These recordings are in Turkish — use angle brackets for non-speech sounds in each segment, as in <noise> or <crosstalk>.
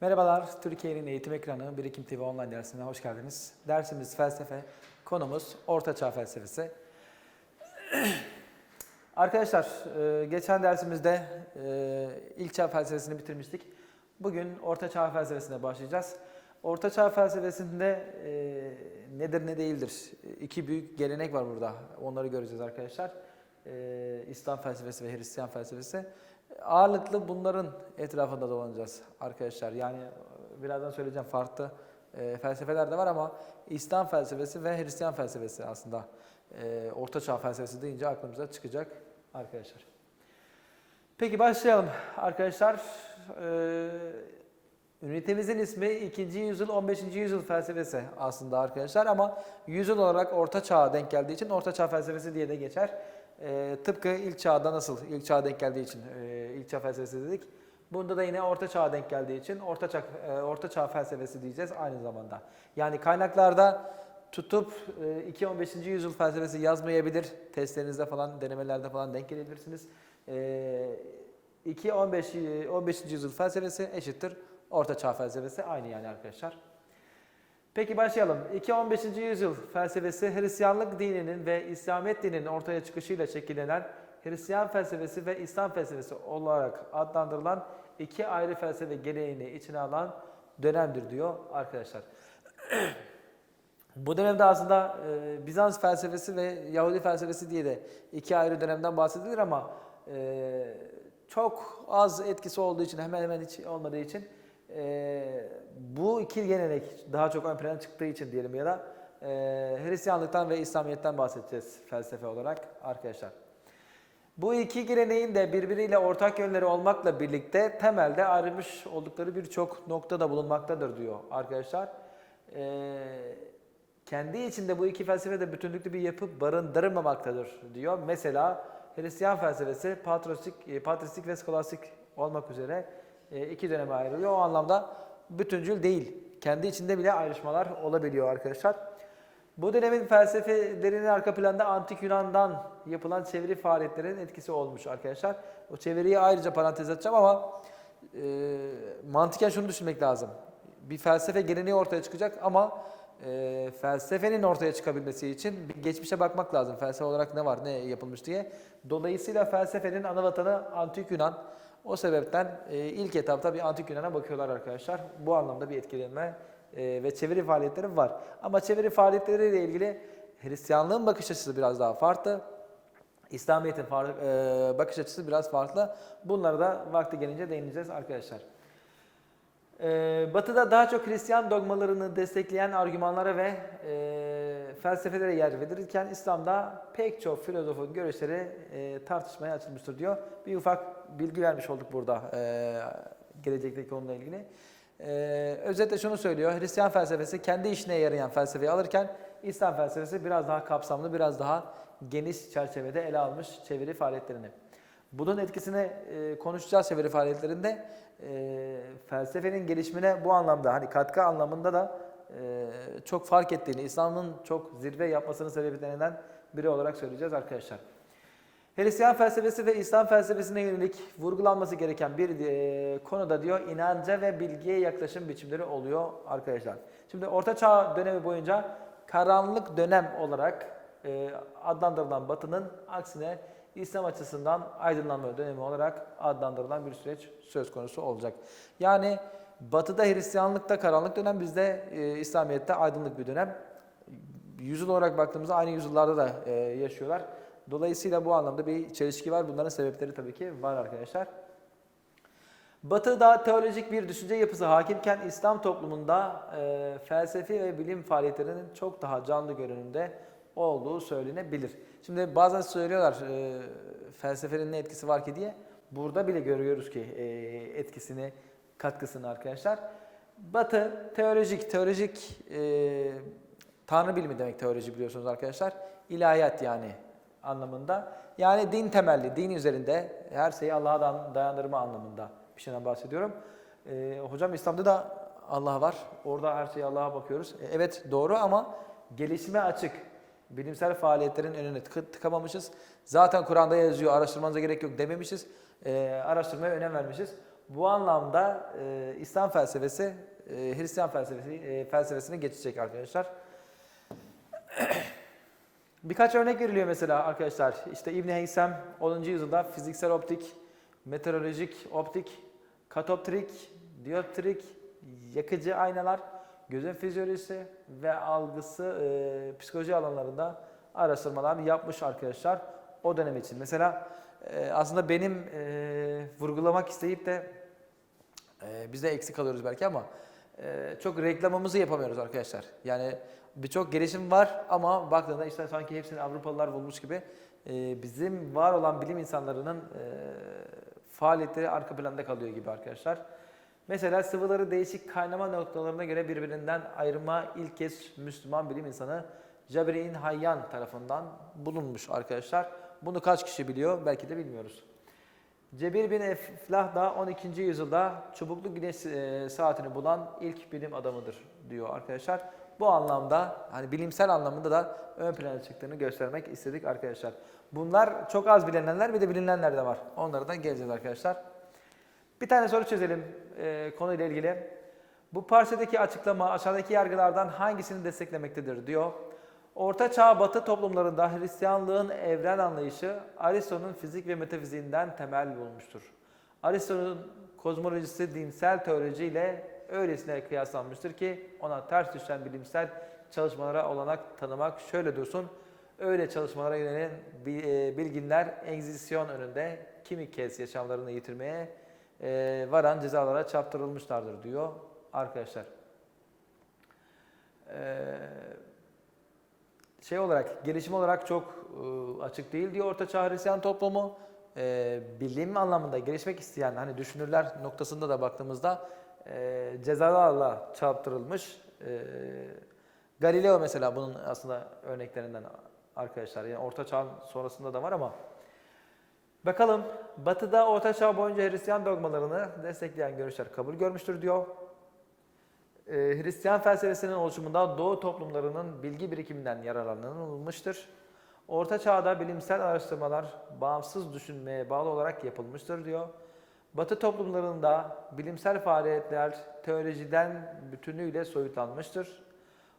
Merhabalar, Türkiye'nin eğitim ekranı Birikim TV online dersine hoş geldiniz. Dersimiz felsefe, konumuz Orta Çağ felsefesi. <clears throat> Arkadaşlar, e, geçen dersimizde e, ilk çağ felsefesini bitirmiştik. Bugün Orta Çağ felsefesine başlayacağız. Orta Çağ felsefesinde e, nedir ne değildir? İki büyük gelenek var burada. Onları göreceğiz arkadaşlar. İslam felsefesi ve Hristiyan felsefesi. Ağırlıklı bunların etrafında dolanacağız arkadaşlar. Yani e, birazdan söyleyeceğim farklı e, felsefeler de var ama İslam felsefesi ve Hristiyan felsefesi aslında e, Orta Çağ felsefesi deyince aklımıza çıkacak arkadaşlar. Peki başlayalım arkadaşlar. Ee, ünitemizin ismi 2. yüzyıl 15. yüzyıl felsefesi aslında arkadaşlar ama yüzyıl olarak Orta Çağ'a denk geldiği için Orta Çağ felsefesi diye de geçer. Ee, tıpkı ilk çağda nasıl ilk çağ'a denk geldiği için e, çağ felsefesi dedik. Bunda da yine Orta Çağ'a denk geldiği için Orta Çağ, e, Orta Çağ felsefesi diyeceğiz aynı zamanda. Yani kaynaklarda tutup e, 2-15. yüzyıl felsefesi yazmayabilir. Testlerinizde falan, denemelerde falan denk gelebilirsiniz. E, 2-15. 15. yüzyıl felsefesi eşittir Orta Çağ felsefesi aynı yani arkadaşlar. Peki başlayalım. 2-15. yüzyıl felsefesi Hristiyanlık dininin ve İslamiyet dininin ortaya çıkışıyla şekillenen Hristiyan felsefesi ve İslam felsefesi olarak adlandırılan iki ayrı felsefe geleneğini içine alan dönemdir diyor arkadaşlar. <clears throat> Bu dönemde aslında e, Bizans felsefesi ve Yahudi felsefesi diye de iki ayrı dönemden bahsedilir ama e, çok az etkisi olduğu için hemen hemen hiç olmadığı için e, bu iki gelenek daha çok ön plana çıktığı için diyelim ya da e, Hristiyanlıktan ve İslamiyet'ten bahsedeceğiz felsefe olarak arkadaşlar. Bu iki geleneğin de birbiriyle ortak yönleri olmakla birlikte temelde ayrılmış oldukları birçok noktada bulunmaktadır diyor arkadaşlar. Ee, kendi içinde bu iki felsefe de bütünlüklü bir yapı barındırmamaktadır diyor. Mesela Hristiyan felsefesi patristik, e, patristik ve skolastik olmak üzere e, iki döneme ayrılıyor. O anlamda bütüncül değil. Kendi içinde bile ayrışmalar olabiliyor arkadaşlar. Bu dönemin felsefelerinin arka planda Antik Yunan'dan yapılan çeviri faaliyetlerinin etkisi olmuş arkadaşlar. O çeviriyi ayrıca parantez açacağım ama e, mantıken şunu düşünmek lazım. Bir felsefe geleneği ortaya çıkacak ama e, felsefenin ortaya çıkabilmesi için bir geçmişe bakmak lazım. Felsefe olarak ne var, ne yapılmış diye. Dolayısıyla felsefenin ana vatanı Antik Yunan. O sebepten e, ilk etapta bir Antik Yunan'a bakıyorlar arkadaşlar. Bu anlamda bir etkilenme e, ve çeviri faaliyetleri var. Ama çeviri faaliyetleriyle ilgili Hristiyanlığın bakış açısı biraz daha farklı. İslamiyet'in e, bakış açısı biraz farklı. Bunlara da vakti gelince değineceğiz arkadaşlar. Ee, Batı'da daha çok Hristiyan dogmalarını destekleyen argümanlara ve e, felsefelere yer verilirken İslam'da pek çok filozofun görüşleri e, tartışmaya açılmıştır diyor. Bir ufak bilgi vermiş olduk burada e, gelecekteki konuyla ilgili. E, özetle şunu söylüyor, Hristiyan felsefesi kendi işine yarayan felsefeyi alırken İslam felsefesi biraz daha kapsamlı, biraz daha geniş çerçevede ele almış çeviri faaliyetlerini. Bunun etkisini e, konuşacağız çeviri faaliyetlerinde. E, felsefenin gelişimine bu anlamda hani katkı anlamında da e, çok fark ettiğini, İslam'ın çok zirve yapmasının sebeplerinden biri olarak söyleyeceğiz arkadaşlar. Hristiyan felsefesi ve İslam felsefesine yönelik vurgulanması gereken bir e, konuda diyor inanca ve bilgiye yaklaşım biçimleri oluyor arkadaşlar. Şimdi Orta Çağ dönemi boyunca karanlık dönem olarak e, adlandırılan Batı'nın aksine İslam açısından aydınlanma dönemi olarak adlandırılan bir süreç söz konusu olacak. Yani Batı'da Hristiyanlıkta karanlık dönem, bizde e, İslamiyet'te aydınlık bir dönem. Yüzyıl olarak baktığımızda aynı yüzyıllarda da e, yaşıyorlar. Dolayısıyla bu anlamda bir çelişki var. Bunların sebepleri tabii ki var arkadaşlar. Batı'da teolojik bir düşünce yapısı hakimken İslam toplumunda e, felsefi ve bilim faaliyetlerinin çok daha canlı görünümde olduğu söylenebilir. Şimdi bazen söylüyorlar e, felsefenin ne etkisi var ki diye. Burada bile görüyoruz ki e, etkisini, katkısını arkadaşlar. Batı teolojik, teolojik e, tanrı bilimi demek teoloji biliyorsunuz arkadaşlar. İlahiyat yani anlamında. Yani din temelli, din üzerinde her şeyi Allah'a dayandırma anlamında bir şeyden bahsediyorum. E, hocam İslam'da da Allah var. Orada her şeyi Allah'a bakıyoruz. E, evet doğru ama gelişime açık. Bilimsel faaliyetlerin önüne tık- tıkamamışız. Zaten Kur'an'da yazıyor araştırmanıza gerek yok dememişiz. E, araştırmaya önem vermişiz. Bu anlamda e, İslam felsefesi e, Hristiyan felsefesi e, felsefesine geçecek arkadaşlar. <clears throat> Birkaç örnek veriliyor mesela arkadaşlar. İşte İbn Heysem 10. yüzyılda fiziksel optik, meteorolojik optik, katoptrik, dioptrik, yakıcı aynalar, gözün fizyolojisi ve algısı e, psikoloji alanlarında araştırmalar yapmış arkadaşlar o dönem için. Mesela e, aslında benim e, vurgulamak isteyip de e, biz de eksik kalıyoruz belki ama e, çok reklamımızı yapamıyoruz arkadaşlar. Yani birçok gelişim var ama baktığında işte sanki hepsini Avrupalılar bulmuş gibi e, bizim var olan bilim insanlarının e, faaliyetleri arka planda kalıyor gibi arkadaşlar. Mesela sıvıları değişik kaynama noktalarına göre birbirinden ayırma ilk kez Müslüman bilim insanı Cabir-i Hayyan tarafından bulunmuş arkadaşlar. Bunu kaç kişi biliyor? Belki de bilmiyoruz. Cebir bin Eflah da 12. yüzyılda çubuklu güneş e, saatini bulan ilk bilim adamıdır diyor arkadaşlar. Bu anlamda hani bilimsel anlamında da ön plana çıktığını göstermek istedik arkadaşlar. Bunlar çok az bilinenler bir de bilinenler de var. Onlara da geleceğiz arkadaşlar. Bir tane soru çözelim e, konuyla ilgili. Bu parçadaki açıklama aşağıdaki yargılardan hangisini desteklemektedir diyor. Orta Çağ Batı toplumlarında Hristiyanlığın evren anlayışı Aristo'nun fizik ve metafiziğinden temel bulmuştur. Aristo'nun kozmolojisi dinsel teoloji ile öylesine kıyaslanmıştır ki ona ters düşen bilimsel çalışmalara olanak tanımak şöyle dursun. Öyle çalışmalara yönelen e, bilginler Engizisyon önünde kimi kez yaşamlarını yitirmeye e, varan cezalara çarptırılmışlardır diyor arkadaşlar. Şey olarak, gelişim olarak çok e, açık değil diyor Orta Çağ Hristiyan toplumu. E, bilim anlamında gelişmek isteyen hani düşünürler noktasında da baktığımızda e, cezalarla çarptırılmış. E, Galileo mesela bunun aslında örneklerinden arkadaşlar. Yani Orta Çağ sonrasında da var ama bakalım Batı'da Orta Çağ boyunca Hristiyan dogmalarını destekleyen görüşler kabul görmüştür diyor. Ee, Hristiyan felsefesinin oluşumunda Doğu toplumlarının bilgi birikiminden yararlanılmıştır. Orta Çağ'da bilimsel araştırmalar bağımsız düşünmeye bağlı olarak yapılmıştır diyor. Batı toplumlarında bilimsel faaliyetler teolojiden bütünüyle soyutlanmıştır.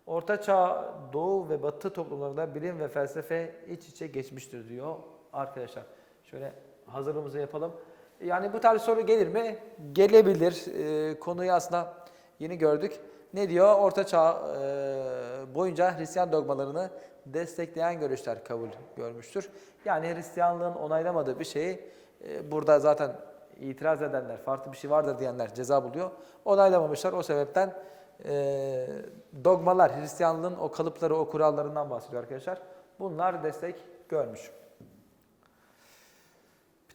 Orta Çağ, Doğu ve Batı toplumlarında bilim ve felsefe iç içe geçmiştir diyor arkadaşlar. Şöyle hazırlığımızı yapalım. Yani bu tarz soru gelir mi? Gelebilir. Ee, konuyu aslında Yeni gördük. Ne diyor? Orta Çağ e, boyunca Hristiyan dogmalarını destekleyen görüşler kabul görmüştür. Yani Hristiyanlığın onaylamadığı bir şeyi e, burada zaten itiraz edenler, farklı bir şey vardır diyenler ceza buluyor. Onaylamamışlar. O sebepten e, dogmalar, Hristiyanlığın o kalıpları, o kurallarından bahsediyor arkadaşlar. Bunlar destek görmüş.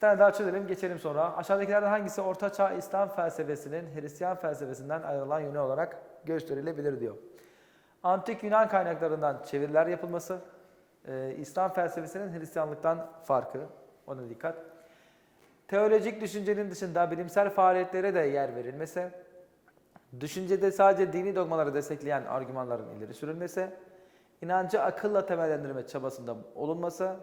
Tane daha çözelim, geçelim sonra. Aşağıdakilerden hangisi Orta Çağ İslam felsefesinin Hristiyan felsefesinden ayrılan yönü olarak gösterilebilir diyor. Antik Yunan kaynaklarından çeviriler yapılması, e, İslam felsefesinin Hristiyanlıktan farkı, ona dikkat. Teolojik düşüncenin dışında bilimsel faaliyetlere de yer verilmesi, düşüncede sadece dini dogmaları destekleyen argümanların ileri sürülmesi, inancı akılla temellendirme çabasında olunması,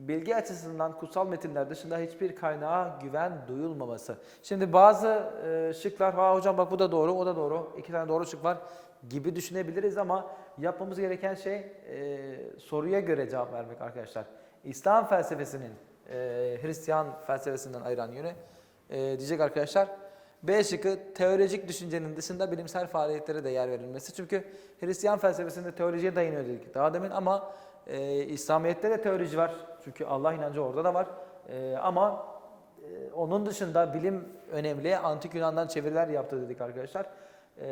bilgi açısından kutsal metinler dışında hiçbir kaynağa güven duyulmaması. Şimdi bazı e, şıklar, ha hocam bak bu da doğru, o da doğru, iki tane doğru şık var gibi düşünebiliriz ama yapmamız gereken şey e, soruya göre cevap vermek arkadaşlar. İslam felsefesinin e, Hristiyan felsefesinden ayıran yönü e, diyecek arkadaşlar. B şıkkı teolojik düşüncenin dışında bilimsel faaliyetlere de yer verilmesi. Çünkü Hristiyan felsefesinde teolojiye dayanıyor dedik daha demin ama e, İslamiyet'te de teoloji var. Çünkü Allah inancı orada da var. E, ama e, onun dışında bilim önemli. Antik Yunan'dan çeviriler yaptı dedik arkadaşlar. E,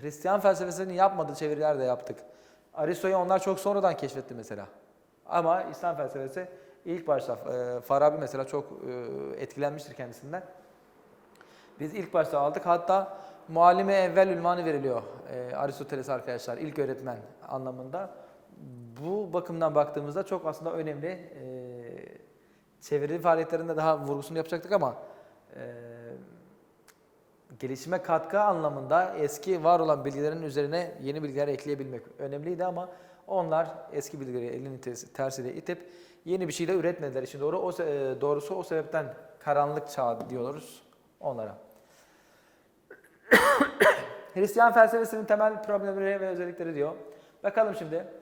Hristiyan felsefesinin yapmadığı çeviriler de yaptık. Aristo'yu onlar çok sonradan keşfetti mesela. Ama İslam felsefesi ilk başta e, Farabi mesela çok e, etkilenmiştir kendisinden. Biz ilk başta aldık. Hatta muallime evvel ünvanı veriliyor e, Aristoteles arkadaşlar. ilk öğretmen anlamında. Bu bakımdan baktığımızda çok aslında önemli. E, çeviri faaliyetlerinde daha vurgusunu yapacaktık ama e, gelişime katkı anlamında eski var olan bilgilerin üzerine yeni bilgiler ekleyebilmek önemliydi ama onlar eski bilgileri tersi- tersiyle itip yeni bir şeyle üretmediler. İşin doğru o e, doğrusu o sebepten karanlık çağ diyoruz. onlara. <coughs> Hristiyan felsefesinin temel problemleri ve özellikleri diyor. Bakalım şimdi.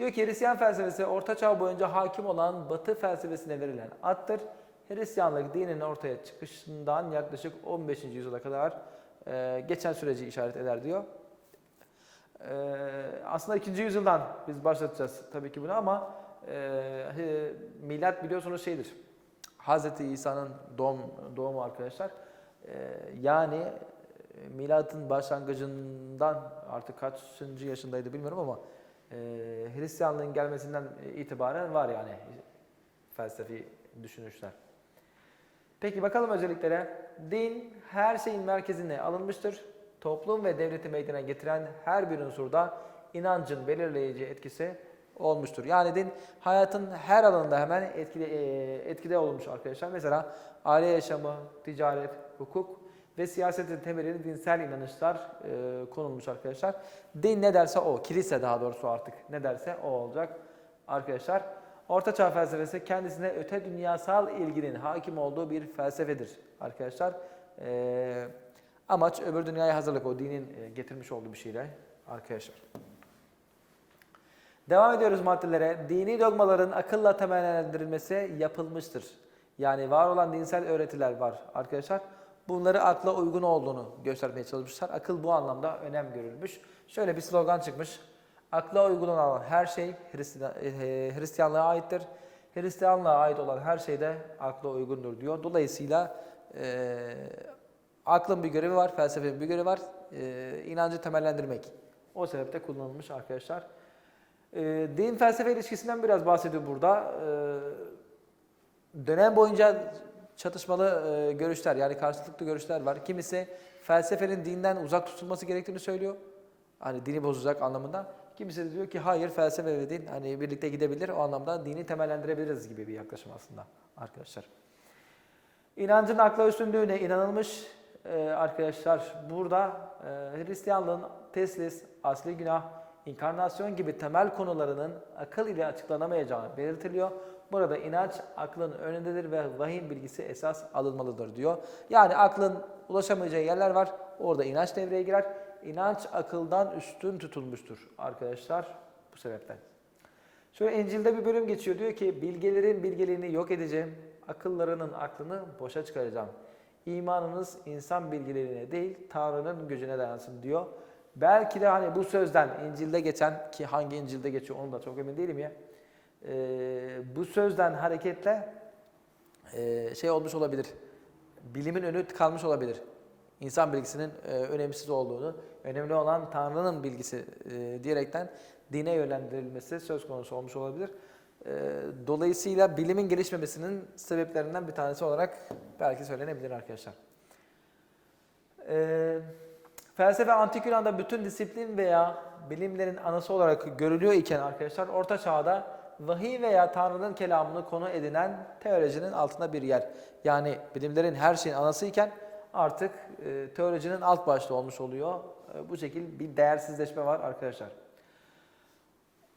Diyor ki Hristiyan felsefesi Orta Çağ boyunca hakim olan Batı felsefesine verilen addır. Hristiyanlık dininin ortaya çıkışından yaklaşık 15. yüzyıla kadar e, geçen süreci işaret eder diyor. E, aslında 2. yüzyıldan biz başlatacağız tabii ki bunu ama e, milat biliyorsunuz şeydir. Hazreti İsa'nın doğum, doğumu arkadaşlar. E, yani e, milatın başlangıcından artık kaçıncı yaşındaydı bilmiyorum ama e, Hristiyanlığın gelmesinden itibaren var yani felsefi düşünüşler. Peki bakalım özelliklere. Din her şeyin merkezine alınmıştır. Toplum ve devleti meydana getiren her bir unsurda inancın belirleyici etkisi olmuştur. Yani din hayatın her alanında hemen etkili, e, etkide olmuş arkadaşlar. Mesela aile yaşamı, ticaret, hukuk ve siyasetin temelini dinsel inanışlar e, konulmuş arkadaşlar. Din ne derse o, kilise daha doğrusu artık ne derse o olacak arkadaşlar. Orta Çağ felsefesi kendisine öte dünyasal ilginin hakim olduğu bir felsefedir arkadaşlar. Ee, amaç öbür dünyaya hazırlık o dinin e, getirmiş olduğu bir şeyle arkadaşlar. Devam ediyoruz maddelere. Dini dogmaların akılla temellendirilmesi yapılmıştır. Yani var olan dinsel öğretiler var arkadaşlar. Bunları akla uygun olduğunu göstermeye çalışmışlar. Akıl bu anlamda önem görülmüş. Şöyle bir slogan çıkmış. Akla uygun olan her şey e, Hristiyanlığa aittir. Hristiyanlığa ait olan her şey de akla uygundur diyor. Dolayısıyla e, aklın bir görevi var, felsefenin bir görevi var. E, inancı temellendirmek. O sebeple kullanılmış arkadaşlar. E, din felsefe ilişkisinden biraz bahsediyor burada. E, dönem boyunca çatışmalı e, görüşler yani karşılıklı görüşler var. Kimisi felsefenin dinden uzak tutulması gerektiğini söylüyor. Hani dini bozacak anlamında. Kimisi de diyor ki hayır felsefe ve din hani birlikte gidebilir. O anlamda dini temellendirebiliriz gibi bir yaklaşım aslında arkadaşlar. İnancın akla üstünlüğüne inanılmış e, arkadaşlar. Burada e, Hristiyanlığın teslis, asli günah, inkarnasyon gibi temel konularının akıl ile açıklanamayacağı belirtiliyor. Burada inanç aklın önündedir ve vahim bilgisi esas alınmalıdır diyor. Yani aklın ulaşamayacağı yerler var. Orada inanç devreye girer. İnanç akıldan üstün tutulmuştur arkadaşlar bu sebepten. Şöyle İncil'de bir bölüm geçiyor diyor ki bilgelerin bilgeliğini yok edeceğim, akıllarının aklını boşa çıkaracağım. İmanınız insan bilgilerine değil Tanrı'nın gücüne dayansın diyor. Belki de hani bu sözden İncil'de geçen ki hangi İncil'de geçiyor onu da çok emin değilim ya. Ee, bu sözden hareketle e, şey olmuş olabilir. Bilimin önü kalmış olabilir. İnsan bilgisinin e, önemsiz olduğunu, önemli olan Tanrı'nın bilgisi e, diyerekten dine yönlendirilmesi söz konusu olmuş olabilir. E, dolayısıyla bilimin gelişmemesinin sebeplerinden bir tanesi olarak belki söylenebilir arkadaşlar. E, felsefe antik Yunan'da bütün disiplin veya bilimlerin anası olarak görülüyor iken arkadaşlar Orta Çağ'da vahiy veya Tanrı'nın kelamını konu edinen teolojinin altında bir yer. Yani bilimlerin her şeyin anası iken artık e, teolojinin alt başlığı olmuş oluyor. E, bu şekilde bir değersizleşme var arkadaşlar.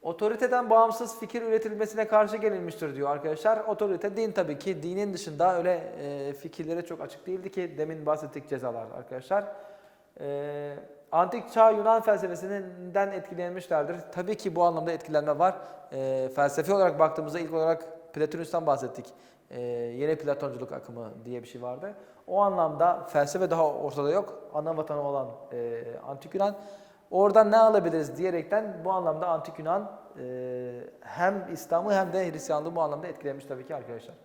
Otoriteden bağımsız fikir üretilmesine karşı gelinmiştir diyor arkadaşlar. Otorite din tabii ki dinin dışında öyle e, fikirlere çok açık değildi ki demin bahsettik cezalar arkadaşlar. E, antik çağ Yunan felsefesinden etkilenmişlerdir. Tabii ki bu anlamda etkilenme var. E, felsefi olarak baktığımızda ilk olarak Platonus'tan bahsettik. E, yeni Platonculuk akımı diye bir şey vardı. O anlamda felsefe daha ortada yok. Ana vatanı olan e, antik Yunan. Oradan ne alabiliriz diyerekten bu anlamda antik Yunan e, hem İslam'ı hem de Hristiyanlığı bu anlamda etkilemiş tabii ki arkadaşlar.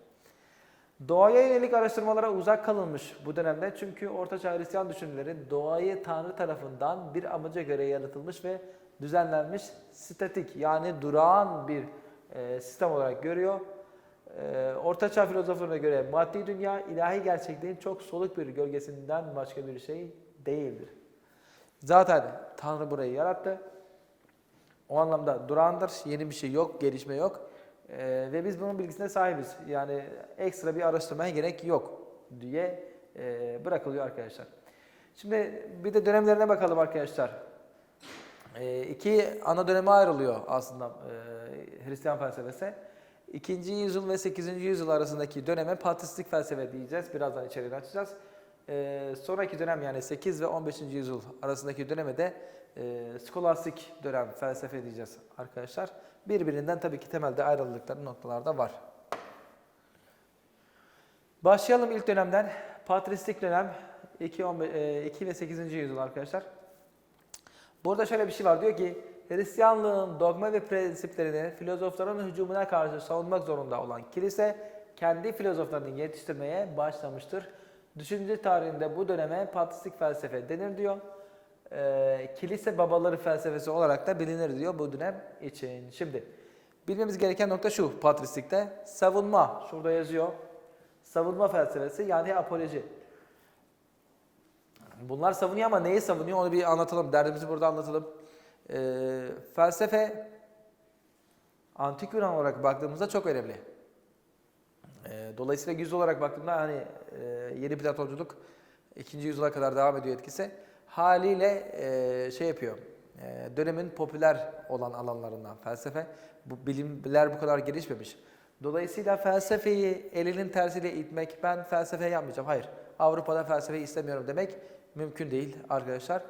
Doğaya yönelik araştırmalara uzak kalınmış bu dönemde çünkü Ortaçağ Hristiyan düşünürleri doğayı Tanrı tarafından bir amaca göre yaratılmış ve düzenlenmiş statik yani durağan bir e, sistem olarak görüyor. E, Ortaçağ filozoflarına göre maddi dünya ilahi gerçekliğin çok soluk bir gölgesinden başka bir şey değildir. Zaten Tanrı burayı yarattı. O anlamda durağandır, yeni bir şey yok, gelişme yok. Ee, ve biz bunun bilgisine sahibiz. Yani ekstra bir araştırmaya gerek yok diye e, bırakılıyor arkadaşlar. Şimdi bir de dönemlerine bakalım arkadaşlar. E, iki ana döneme ayrılıyor aslında e, Hristiyan felsefesi. 2. yüzyıl ve 8. yüzyıl arasındaki döneme patristik felsefe diyeceğiz. Birazdan içeriğini açacağız. e, sonraki dönem yani 8 ve 15. yüzyıl arasındaki döneme de e, skolastik dönem felsefe diyeceğiz arkadaşlar. Birbirinden tabii ki temelde ayrıldıkları noktalarda var. Başlayalım ilk dönemden. Patristik dönem 2, 15, e, 2 ve 8. yüzyıl arkadaşlar. Burada şöyle bir şey var. Diyor ki Hristiyanlığın dogma ve prensiplerini filozofların hücumuna karşı savunmak zorunda olan kilise kendi filozoflarını yetiştirmeye başlamıştır. Düşünce tarihinde bu döneme patristik felsefe denir diyor. Ee, kilise babaları felsefesi olarak da bilinir diyor bu dönem için. Şimdi bilmemiz gereken nokta şu patristikte savunma şurada yazıyor. Savunma felsefesi yani apoloji. Bunlar savunuyor ama neyi savunuyor onu bir anlatalım. Derdimizi burada anlatalım. Ee, felsefe antik Yunan olarak baktığımızda çok önemli. Ee, dolayısıyla yüz olarak baktığımda hani e, yeni Platonculuk ikinci yüzyıla kadar devam ediyor etkisi. Haliyle e, şey yapıyor. e, dönemin popüler olan alanlarından felsefe. Bu bilimler bu kadar gelişmemiş. Dolayısıyla felsefeyi elinin tersiyle itmek, ben felsefe yapmayacağım. Hayır, Avrupa'da felsefeyi istemiyorum demek mümkün değil arkadaşlar.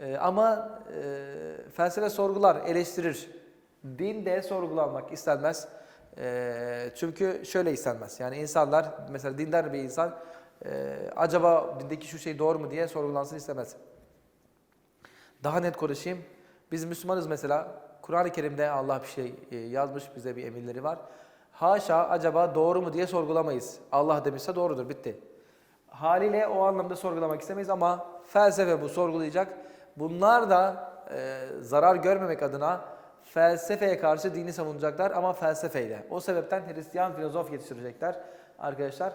Ee, ama e, felsefe sorgular, eleştirir. Din de sorgulanmak istenmez. Ee, çünkü şöyle istenmez. Yani insanlar, mesela dindar bir insan, e, acaba dindeki şu şey doğru mu diye sorgulansın istemez. Daha net konuşayım. Biz Müslümanız mesela. Kur'an-ı Kerim'de Allah bir şey e, yazmış, bize bir emirleri var. Haşa acaba doğru mu diye sorgulamayız. Allah demişse doğrudur, bitti. Haliyle o anlamda sorgulamak istemeyiz ama felsefe bu sorgulayacak. Bunlar da e, zarar görmemek adına felsefeye karşı dini savunacaklar ama felsefeyle. O sebepten Hristiyan filozof yetiştirecekler arkadaşlar.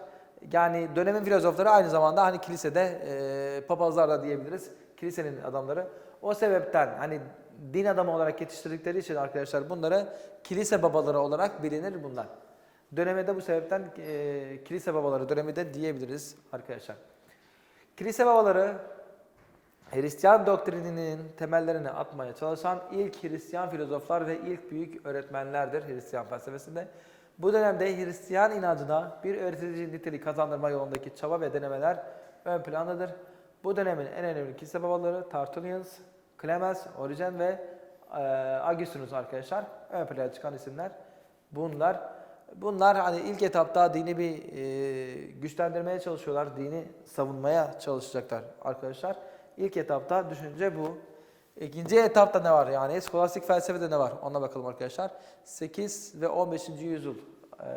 Yani dönemin filozofları aynı zamanda hani kilisede e, papazlar da diyebiliriz. Kilisenin adamları. O sebepten hani din adamı olarak yetiştirdikleri için arkadaşlar bunları kilise babaları olarak bilinir bunlar. Döneme de bu sebepten e, kilise babaları dönemi de diyebiliriz arkadaşlar. Kilise babaları Hristiyan doktrininin temellerini atmaya çalışan ilk Hristiyan filozoflar ve ilk büyük öğretmenlerdir Hristiyan felsefesinde. Bu dönemde Hristiyan inancına bir öğretici niteliği kazandırma yolundaki çaba ve denemeler ön plandadır. Bu dönemin en önemli kilise babaları Tertullian, Clemens, Origen ve e, Augustinus arkadaşlar. Ön plana çıkan isimler bunlar. Bunlar hani ilk etapta dini bir e, güçlendirmeye çalışıyorlar. Dini savunmaya çalışacaklar arkadaşlar. İlk etapta düşünce bu. İkinci etapta ne var yani? Skolastik felsefede ne var? Ona bakalım arkadaşlar. 8 ve 15. yüzyıl e,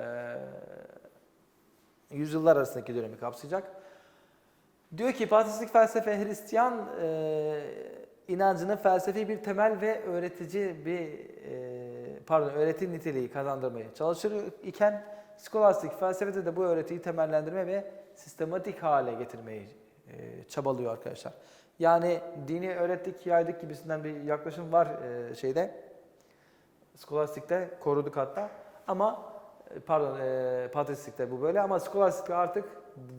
yüzyıllar arasındaki dönemi kapsayacak. Diyor ki patristik felsefe Hristiyan e, inancının felsefi bir temel ve öğretici bir e, pardon öğreti niteliği kazandırmaya çalışır iken skolastik felsefede de bu öğretiyi temellendirme ve sistematik hale getirmeyi e, çabalıyor arkadaşlar. Yani dini öğrettik, yaydık gibisinden bir yaklaşım var e, şeyde. Skolastikte koruduk hatta. Ama e, pardon e, patristikte bu böyle ama skolastikte artık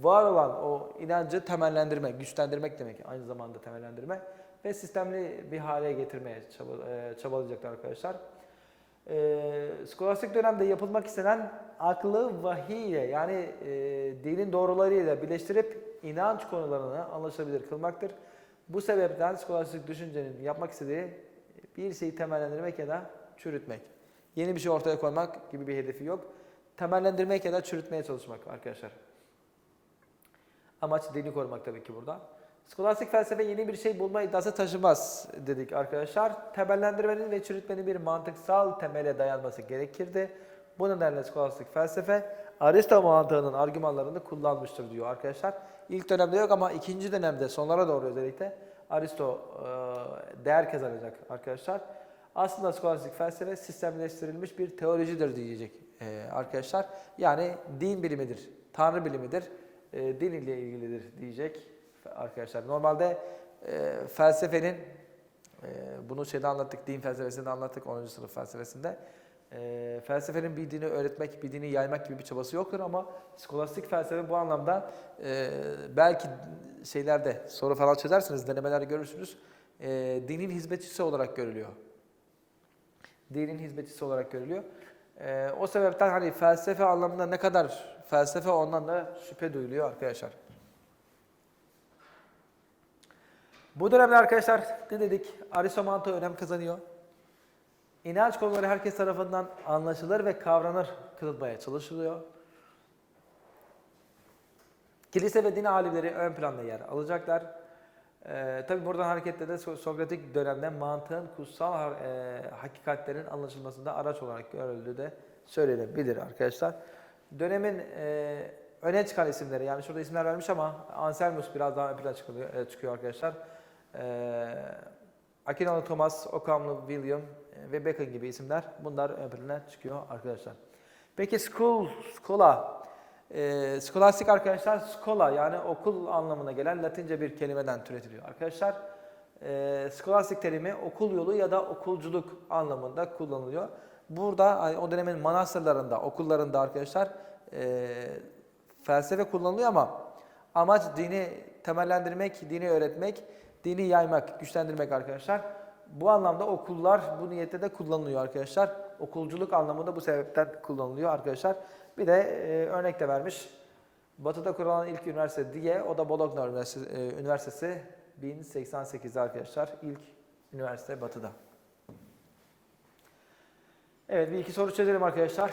var olan o inancı temellendirmek, güçlendirmek demek aynı zamanda temellendirme ve sistemli bir hale getirmeye e, çabalayacaklar arkadaşlar. E, skolastik dönemde yapılmak istenen aklı vahiy ile yani e, dinin doğrularıyla birleştirip inanç konularını anlaşılabilir kılmaktır. Bu sebepten skolastik düşüncenin yapmak istediği bir şeyi temellendirmek ya da çürütmek. Yeni bir şey ortaya koymak gibi bir hedefi yok. Temellendirmek ya da çürütmeye çalışmak arkadaşlar. Amaç dini korumak tabii ki burada. Skolastik felsefe yeni bir şey bulma iddiası taşımaz dedik arkadaşlar. Temellendirmenin ve çürütmenin bir mantıksal temele dayanması gerekirdi. Bu nedenle skolastik felsefe Aristo mantığının argümanlarını kullanmıştır diyor arkadaşlar. İlk dönemde yok ama ikinci dönemde sonlara doğru özellikle Aristo e, değer kazanacak arkadaşlar. Aslında skolastik felsefe sistemleştirilmiş bir teolojidir diyecek e, arkadaşlar. Yani din bilimidir, tanrı bilimidir, e, din ile ilgilidir diyecek arkadaşlar. Normalde e, felsefenin, e, bunu şeyde anlattık, din felsefesinde anlattık 10. sınıf felsefesinde. E, felsefenin bir dini öğretmek, bir dini yaymak gibi bir çabası yoktur ama skolastik felsefe bu anlamda e, belki şeylerde soru falan çözersiniz, denemeler görürsünüz. E, dinin hizmetçisi olarak görülüyor. Dinin hizmetçisi olarak görülüyor. E, o sebepten hani felsefe anlamında ne kadar felsefe ondan da şüphe duyuluyor arkadaşlar. Bu dönemde arkadaşlar ne dedik? Aristomanto önem kazanıyor. İnanç konuları herkes tarafından anlaşılır ve kavranır kılınmaya çalışılıyor. Kilise ve din alimleri ön planda yer alacaklar. Ee, tabii buradan hareketle de So- Sokratik dönemde mantığın kutsal e, hakikatlerin anlaşılmasında araç olarak görüldüğü de söylenebilir arkadaşlar. Dönemin e, öne çıkan isimleri yani şurada isimler vermiş ama Anselmus biraz daha ön plana çıkıyor, e, çıkıyor arkadaşlar. Ee, Aquinalı Thomas, Occam'lı William e, ve Bacon gibi isimler bunlar ön plana çıkıyor arkadaşlar. Peki school, skola, e, skolastik arkadaşlar skola yani okul anlamına gelen Latince bir kelimeden türetiliyor arkadaşlar. E, skolastik terimi okul yolu ya da okulculuk anlamında kullanılıyor. Burada o dönemin manastırlarında, okullarında arkadaşlar e, felsefe kullanılıyor ama amaç dini temellendirmek, dini öğretmek, dini yaymak, güçlendirmek arkadaşlar. Bu anlamda okullar bu niyette de kullanılıyor arkadaşlar. Okulculuk anlamında bu sebepten kullanılıyor arkadaşlar. Bir de e, örnek de vermiş. Batı'da kurulan ilk üniversite diye o da Bologna Üniversitesi, e, Üniversitesi 1088'de arkadaşlar. İlk üniversite Batı'da. Evet bir iki soru çözelim arkadaşlar.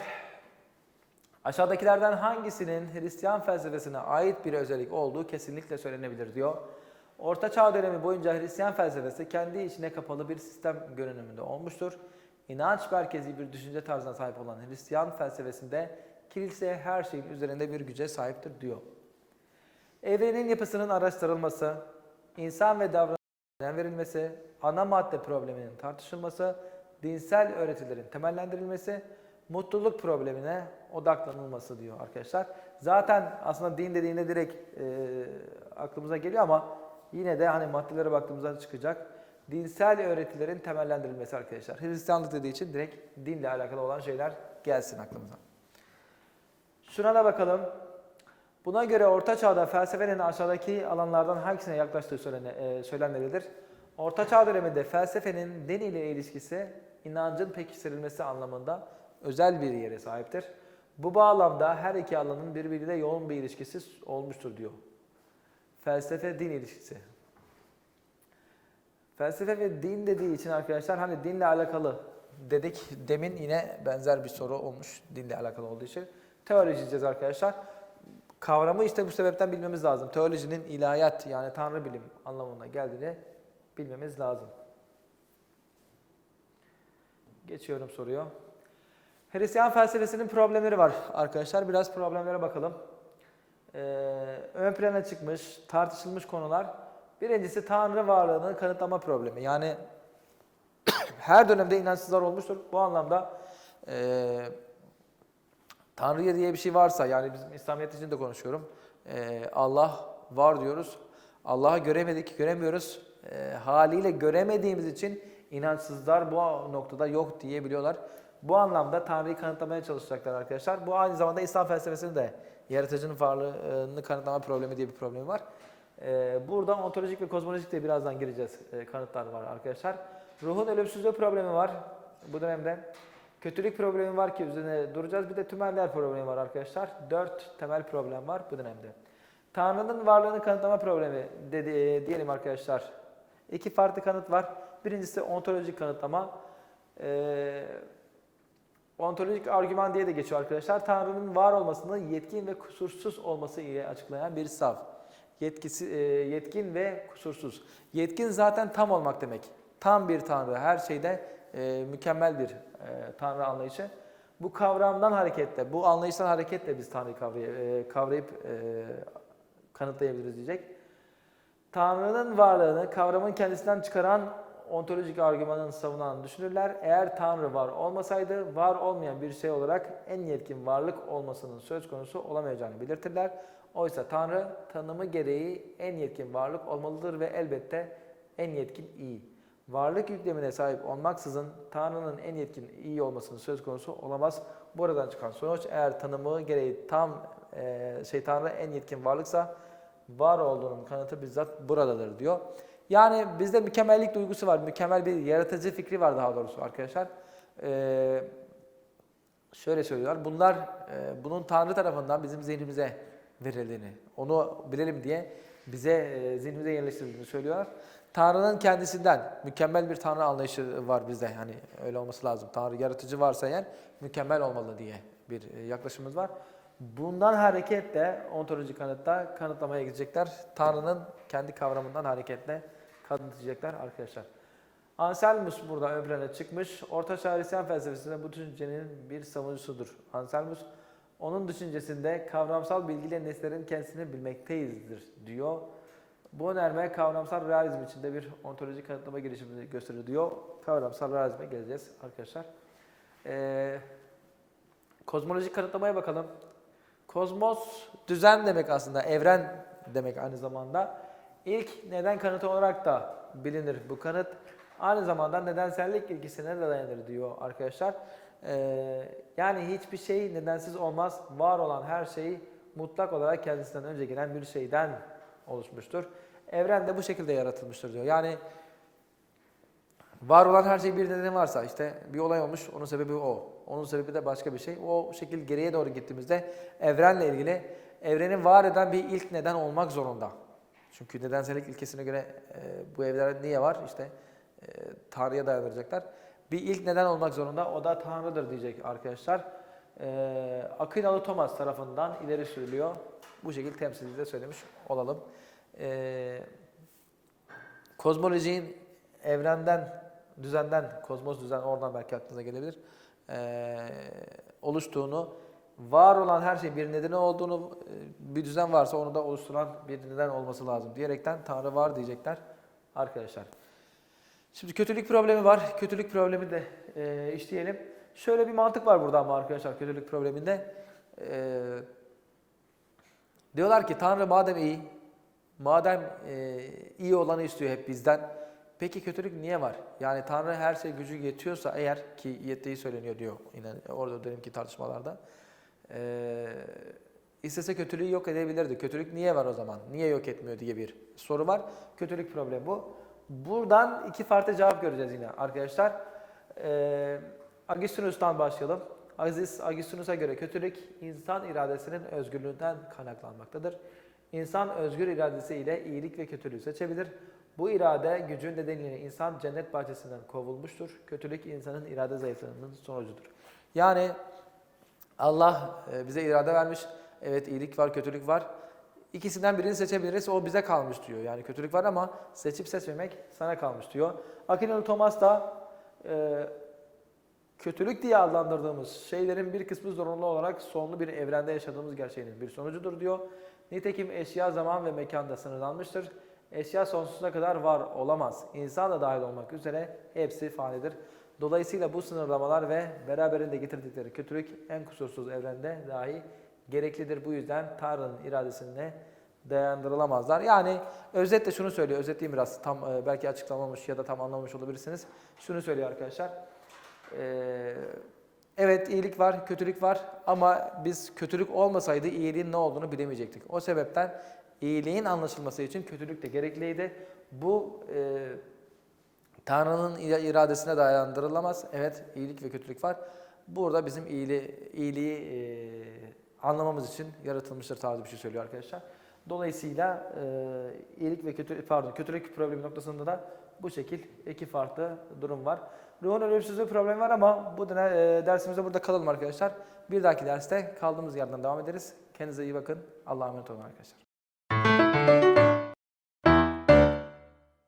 Aşağıdakilerden hangisinin Hristiyan felsefesine ait bir özellik olduğu kesinlikle söylenebilir diyor. Orta Çağ dönemi boyunca Hristiyan felsefesi kendi içine kapalı bir sistem görünümünde olmuştur. İnanç merkezi bir düşünce tarzına sahip olan Hristiyan felsefesinde kilise her şeyin üzerinde bir güce sahiptir diyor. Evrenin yapısının araştırılması, insan ve davranışların verilmesi, ana madde probleminin tartışılması, dinsel öğretilerin temellendirilmesi, mutluluk problemine odaklanılması diyor arkadaşlar. Zaten aslında din dediğinde direkt e, aklımıza geliyor ama yine de hani maddelere baktığımızda çıkacak. Dinsel öğretilerin temellendirilmesi arkadaşlar. Hristiyanlık dediği için direkt dinle alakalı olan şeyler gelsin aklımıza. Şuna da bakalım. Buna göre Orta Çağ'da felsefenin aşağıdaki alanlardan hangisine yaklaştığı e, söylenmelidir. Orta Çağ döneminde felsefenin din ile ilişkisi inancın pekiştirilmesi anlamında özel bir yere sahiptir. Bu bağlamda her iki alanın birbiriyle yoğun bir ilişkisi olmuştur diyor. Felsefe-din ilişkisi. Felsefe ve din dediği için arkadaşlar hani dinle alakalı dedik. Demin yine benzer bir soru olmuş dinle alakalı olduğu için. Teoloji diyeceğiz arkadaşlar. Kavramı işte bu sebepten bilmemiz lazım. Teolojinin ilahiyat yani tanrı bilim anlamına geldiğini bilmemiz lazım. Geçiyorum soruyor. Hristiyan felsefesinin problemleri var arkadaşlar. Biraz problemlere bakalım. Ee, ön plana çıkmış, tartışılmış konular. Birincisi Tanrı varlığını kanıtlama problemi. Yani <clears throat> her dönemde inançsızlar olmuştur. Bu anlamda e, Tanrı'ya diye bir şey varsa, yani bizim İslamiyet için de konuşuyorum. E, Allah var diyoruz. Allah'ı göremedik, göremiyoruz. E, haliyle göremediğimiz için inançsızlar bu noktada yok diyebiliyorlar. Bu anlamda Tanrı'yı kanıtlamaya çalışacaklar arkadaşlar. Bu aynı zamanda İslam felsefesinin de yaratıcının varlığını kanıtlama problemi diye bir problemi var. Ee, burada ontolojik ve kozmolojik de birazdan gireceğiz ee, kanıtlar var arkadaşlar. Ruhun ölümsüzlüğü problemi var bu dönemde. Kötülük problemi var ki üzerine duracağız. Bir de tümeller problemi var arkadaşlar. Dört temel problem var bu dönemde. Tanrı'nın varlığını kanıtlama problemi dedi, e, diyelim arkadaşlar. İki farklı kanıt var. Birincisi ontolojik kanıtlama. Ee, ontolojik argüman diye de geçiyor arkadaşlar. Tanrı'nın var olmasını yetkin ve kusursuz olması ile açıklayan bir sav. Yetkisi, e, yetkin ve kusursuz. Yetkin zaten tam olmak demek. Tam bir Tanrı, her şeyde e, e, Tanrı anlayışı. Bu kavramdan hareketle, bu anlayıştan hareketle biz Tanrı'yı kavrayıp, e, kavrayıp e, kanıtlayabiliriz diyecek. Tanrı'nın varlığını kavramın kendisinden çıkaran ontolojik argümanın savunan düşünürler. Eğer Tanrı var olmasaydı var olmayan bir şey olarak en yetkin varlık olmasının söz konusu olamayacağını belirtirler. Oysa Tanrı tanımı gereği en yetkin varlık olmalıdır ve elbette en yetkin iyi. Varlık yüklemine sahip olmaksızın Tanrı'nın en yetkin iyi olmasının söz konusu olamaz. Buradan çıkan sonuç eğer tanımı gereği tam e, şey Tanrı en yetkin varlıksa var olduğunun kanıtı bizzat buradadır diyor. Yani bizde mükemmellik duygusu var. Mükemmel bir yaratıcı fikri var daha doğrusu arkadaşlar. Ee, şöyle söylüyorlar. Bunlar e, bunun Tanrı tarafından bizim zihnimize verildiğini, onu bilelim diye bize e, zihnimize yerleştirildiğini söylüyorlar. Tanrı'nın kendisinden mükemmel bir Tanrı anlayışı var bizde. Hani öyle olması lazım. Tanrı yaratıcı varsa eğer mükemmel olmalı diye bir e, yaklaşımımız var. Bundan hareketle ontolojik kanıtta kanıtlamaya gidecekler. Tanrı'nın kendi kavramından hareketle kanıtlayacaklar arkadaşlar. Anselmus burada ön plana çıkmış. Orta Çağ Hristiyan felsefesinde bu düşüncenin bir savunucusudur. Anselmus onun düşüncesinde kavramsal bilgiyle nesnelerin kendisini bilmekteyizdir diyor. Bu önerme kavramsal realizm içinde bir ontolojik kanıtlama girişimini gösterir diyor. Kavramsal realizme geleceğiz arkadaşlar. Ee, kozmolojik kanıtlamaya bakalım. Kozmos düzen demek aslında, evren demek aynı zamanda. İlk neden kanıtı olarak da bilinir bu kanıt. Aynı zamanda nedensellik ilkesine de dayanır diyor arkadaşlar. Ee, yani hiçbir şey nedensiz olmaz. Var olan her şey mutlak olarak kendisinden önce gelen bir şeyden oluşmuştur. Evren de bu şekilde yaratılmıştır diyor. Yani var olan her şey bir nedeni varsa işte bir olay olmuş onun sebebi o. Onun sebebi de başka bir şey. O şekil geriye doğru gittiğimizde evrenle ilgili evreni var eden bir ilk neden olmak zorunda. Çünkü nedensellik ilkesine göre e, bu evren niye var? İşte e, Tanrı'ya dayandıracaklar. Bir ilk neden olmak zorunda. O da Tanrı'dır diyecek arkadaşlar. E, Aquinalı Thomas tarafından ileri sürülüyor. Bu şekilde temsilciyle söylemiş olalım. E, kozmolojinin evrenden, düzenden, kozmos düzen oradan belki aklınıza gelebilir. e, oluştuğunu, var olan her şey bir nedeni olduğunu, e, bir düzen varsa onu da oluşturan bir neden olması lazım diyerekten Tanrı var diyecekler arkadaşlar. Şimdi kötülük problemi var. Kötülük problemi de e, işleyelim. Şöyle bir mantık var burada ama arkadaşlar kötülük probleminde. E, diyorlar ki Tanrı madem iyi, madem e, iyi olanı istiyor hep bizden. Peki kötülük niye var? Yani Tanrı her şey gücü yetiyorsa eğer ki yettiği söyleniyor diyor yine orada dönemki tartışmalarda. E, istese kötülüğü yok edebilirdi. Kötülük niye var o zaman? Niye yok etmiyor diye bir soru var. Kötülük problemi bu. Buradan iki farklı cevap göreceğiz yine arkadaşlar. Ee, Agustinus'tan başlayalım. Aziz Agustinus'a göre kötülük insan iradesinin özgürlüğünden kaynaklanmaktadır. İnsan özgür iradesi ile iyilik ve kötülüğü seçebilir. Bu irade gücün nedeniyle insan cennet bahçesinden kovulmuştur. Kötülük insanın irade zayıflığının sonucudur. Yani Allah e, bize irade vermiş. Evet iyilik var, kötülük var. İkisinden birini seçebiliriz. O bize kalmış diyor. Yani kötülük var ama seçip seçmemek sana kalmış diyor. Aquinalı Thomas da e, kötülük diye adlandırdığımız şeylerin bir kısmı zorunlu olarak sonlu bir evrende yaşadığımız gerçeğinin bir sonucudur diyor. Nitekim eşya zaman ve mekanda sınırlanmıştır. Eşya sonsuza kadar var olamaz. İnsan da dahil olmak üzere hepsi fanidir. Dolayısıyla bu sınırlamalar ve beraberinde getirdikleri kötülük en kusursuz evrende dahi gereklidir. Bu yüzden Tanrı'nın iradesine dayandırılamazlar. Yani özetle şunu söylüyor. Özetleyeyim biraz. Tam e, belki açıklamamış ya da tam anlamamış olabilirsiniz. Şunu söylüyor arkadaşlar. Ee, evet iyilik var, kötülük var ama biz kötülük olmasaydı iyiliğin ne olduğunu bilemeyecektik. O sebepten iyiliğin anlaşılması için kötülük de gerekliydi. Bu e, Tanrı'nın iradesine dayandırılamaz. Evet iyilik ve kötülük var. Burada bizim iyiliği, iyiliği e, anlamamız için yaratılmıştır tarzı bir şey söylüyor arkadaşlar. Dolayısıyla e, iyilik ve kötü pardon kötülük problemi noktasında da bu şekil iki farklı durum var. Ruhun ölümsüzlüğü problemi var ama bu dönem, e, dersimizde burada kalalım arkadaşlar. Bir dahaki derste kaldığımız yerden devam ederiz. Kendinize iyi bakın. Allah'a emanet olun arkadaşlar.